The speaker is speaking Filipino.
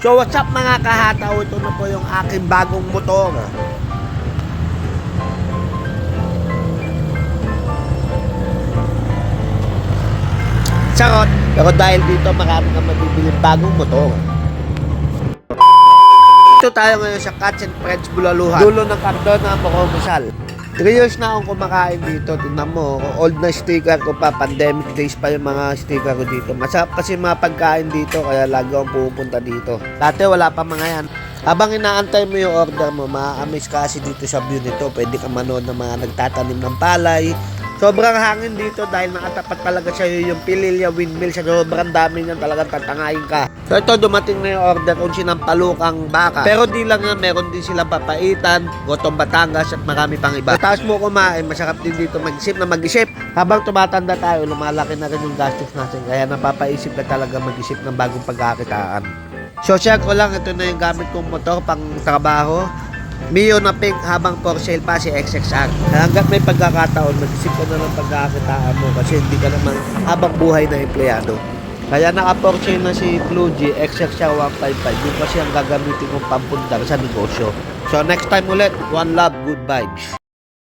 So what's up mga kahataw? Ito na po yung aking bagong motor. Charot! Pero dahil dito marami kang mabibili bagong motor. Ito tayo ngayon sa Cats and Friends Bulaluhan. Dulo ng karton ng Moko Rizal. 3 years na akong kumakain dito. Tingnan mo, old na sticker ko pa. Pandemic days pa yung mga sticker ko dito. Masarap kasi mga pagkain dito, kaya lagi akong pupunta dito. Dati wala pa mga yan. Habang inaantay mo yung order mo, ma-amaze ka kasi dito sa view nito. Pwede ka manood ng mga nagtatanim ng palay. Sobrang hangin dito dahil nakatapat talaga siya yung Pililya windmill. Sa sobrang dami niyan talagang tatangayin ka. So ito dumating na yung order kung sinampalukang baka. Pero di lang nga, meron din silang papaitan, gotong Batangas at marami pang iba. Tapos mo kumain, masarap din dito mag-isip na mag-isip. Habang tumatanda tayo, lumalaki na rin yung gastos natin. Kaya napapaisip ka talaga mag-isip ng bagong pagkakitaan. So share ko lang, ito na yung gamit kong motor pang trabaho. Mio na pink habang for sale pa si XXR. Hanggat may pagkakataon, mag-isip ka na ng pagkakitaan mo kasi hindi ka naman habang buhay na empleyado. Kaya naka-for sale na si Blue G XXR 155. Yun kasi ang gagamitin kong pampundar sa negosyo. So next time ulit, one love, good vibes.